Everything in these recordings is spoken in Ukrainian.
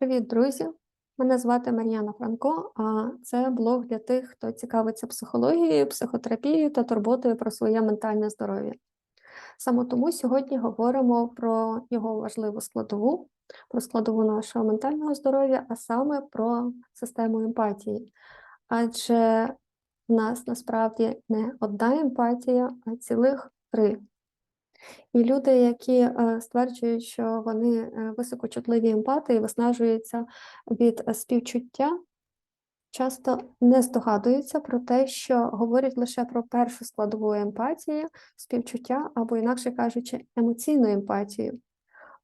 Привіт, друзі! Мене звати Мар'яна Франко, а це блог для тих, хто цікавиться психологією, психотерапією та турботою про своє ментальне здоров'я. Саме тому сьогодні говоримо про його важливу складову, про складову нашого ментального здоров'я, а саме про систему емпатії. Адже в нас насправді не одна емпатія, а цілих три. І люди, які е, стверджують, що вони е, високочутливі емпати і виснажуються від е, співчуття, часто не здогадуються про те, що говорять лише про першу складову емпатії, співчуття або, інакше кажучи, емоційну емпатію.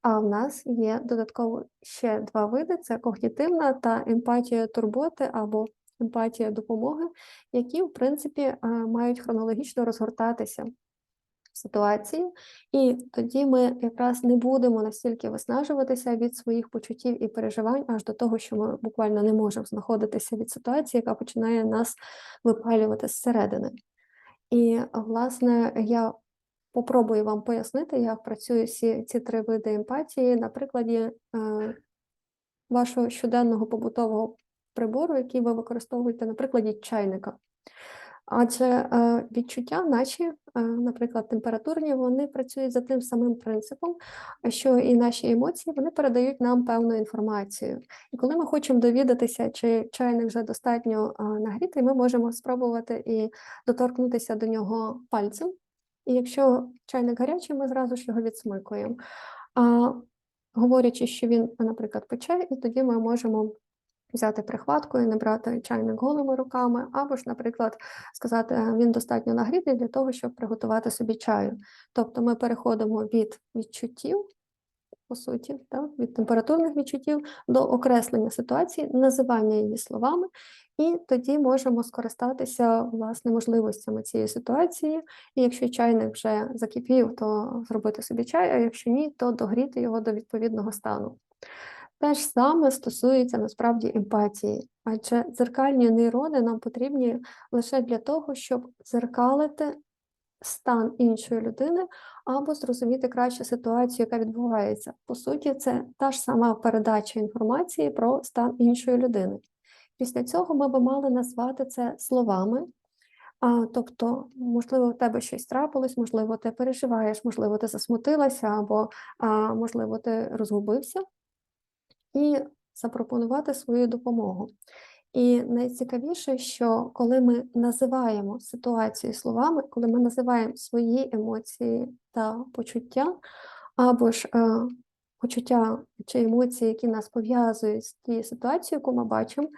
А в нас є додатково ще два види: це когнітивна та емпатія турботи або емпатія допомоги, які, в принципі, мають хронологічно розгортатися ситуації, і тоді ми якраз не будемо настільки виснажуватися від своїх почуттів і переживань, аж до того, що ми буквально не можемо знаходитися від ситуації, яка починає нас випалювати зсередини. І, власне, я попробую вам пояснити, як працюють всі ці три види емпатії на прикладі е, вашого щоденного побутового прибору, який ви використовуєте на прикладі чайника. Адже е, відчуття, наші, е, наприклад, температурні, вони працюють за тим самим принципом, що і наші емоції вони передають нам певну інформацію. І коли ми хочемо довідатися, чи чайник вже достатньо е, нагрітий, ми можемо спробувати і доторкнутися до нього пальцем. І якщо чайник гарячий, ми зразу ж його відсмикуємо. А говорячи, що він, наприклад, пече, і тоді ми можемо взяти прихватку і не брати чайник голими руками, або ж, наприклад, сказати, «Е, він достатньо нагрітий для того, щоб приготувати собі чаю. Тобто ми переходимо від відчуттів, по суті, так, від температурних відчуттів до окреслення ситуації, називання її словами, і тоді можемо скористатися власне можливостями цієї ситуації. І якщо чайник вже закипів, то зробити собі чай, а якщо ні, то догріти його до відповідного стану. Те ж саме стосується насправді емпатії, адже дзеркальні нейрони нам потрібні лише для того, щоб дзеркалити стан іншої людини або зрозуміти краще ситуацію, яка відбувається. По суті, це та ж сама передача інформації про стан іншої людини. Після цього ми би мали назвати це словами. А, Тобто, можливо, у тебе щось трапилось, можливо, ти переживаєш, можливо, ти засмутилася, або, а, можливо, ти розгубився і запропонувати свою допомогу. І найцікавіше, що коли ми називаємо ситуацію словами, коли ми називаємо свої емоції та почуття, або ж е, почуття чи емоції, які нас пов'язують з тією ситуацією, яку ми бачимо,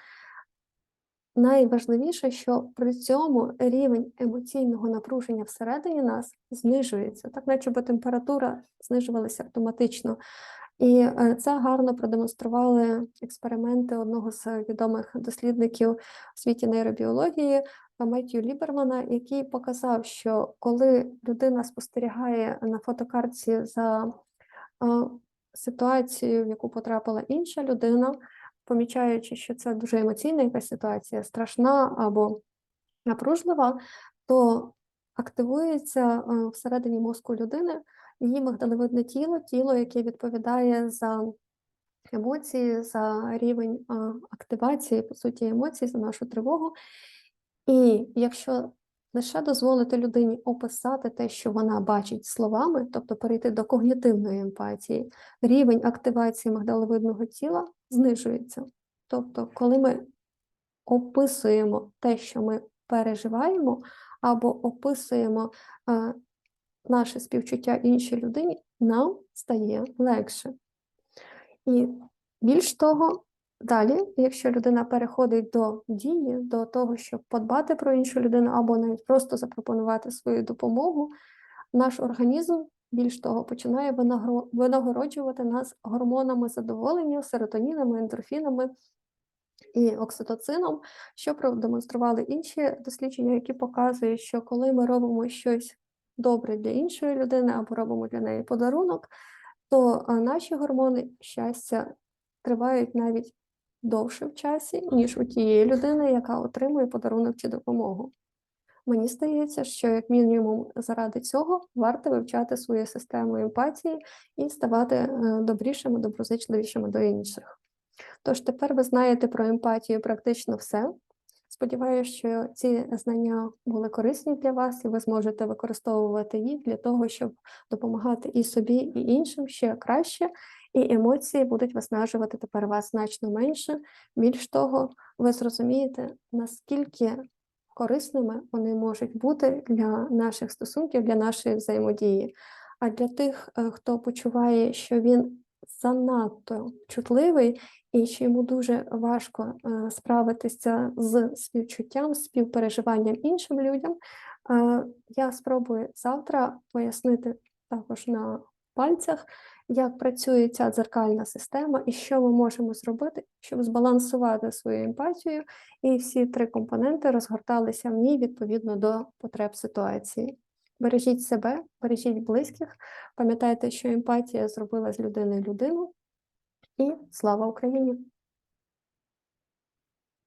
найважливіше, що при цьому рівень емоційного напруження всередині нас знижується, так наче температура знижувалася автоматично. І е, це гарно продемонстрували експерименти одного з відомих дослідників у світі нейробіології Меттью Лібермана, який показав, що коли людина спостерігає на фотокартці за ситуацією, в яку потрапила інша людина, помічаючи, що це дуже емоційна якась ситуація, страшна або напружлива, то активується е, всередині мозку людини її мигдалевидне тіло, тіло, яке відповідає за емоції, за рівень активації, по суті, емоцій, за нашу тривогу. І якщо лише дозволити людині описати те, що вона бачить словами, тобто перейти до когнітивної емпатії, рівень активації мигдалевидного тіла знижується. Тобто, коли ми описуємо те, що ми переживаємо, або описуємо наше співчуття іншій людині, нам стає легше. І більш того, далі, якщо людина переходить до дії, до того, щоб подбати про іншу людину, або навіть просто запропонувати свою допомогу, наш організм більш того починає винагороджувати нас гормонами задоволення, серотонінами, ендорфінами. І окситоцином, що продемонстрували інші дослідження, які показують, що коли ми робимо щось добре для іншої людини або робимо для неї подарунок, то наші гормони щастя тривають навіть довше в часі, ніж у тієї людини, яка отримує подарунок чи допомогу. Мені здається, що, як мінімум, заради цього варто вивчати свою систему емпатії і ставати е, добрішими, доброзичливішими до інших. Тож тепер ви знаєте про емпатію практично все. Сподіваюся, що ці знання були корисні для вас, і ви зможете використовувати їх для того, щоб допомагати і собі, і іншим ще краще, і емоції будуть виснажувати тепер вас значно менше. Більш того, ви зрозумієте, наскільки корисними вони можуть бути для наших стосунків, для нашої взаємодії. А для тих, е, хто почуває, що він занадто чутливий і що йому дуже важко е, справитися з співчуттям, співпереживанням іншим людям, е, я спробую завтра пояснити також на пальцях, як працює ця дзеркальна система і що ми можемо зробити, щоб збалансувати свою емпатію, і всі три компоненти розгорталися в ній відповідно до потреб ситуації. Бережіть себе, бережіть близьких, пам'ятайте, що емпатія зробила з людини людину, і слава Україні!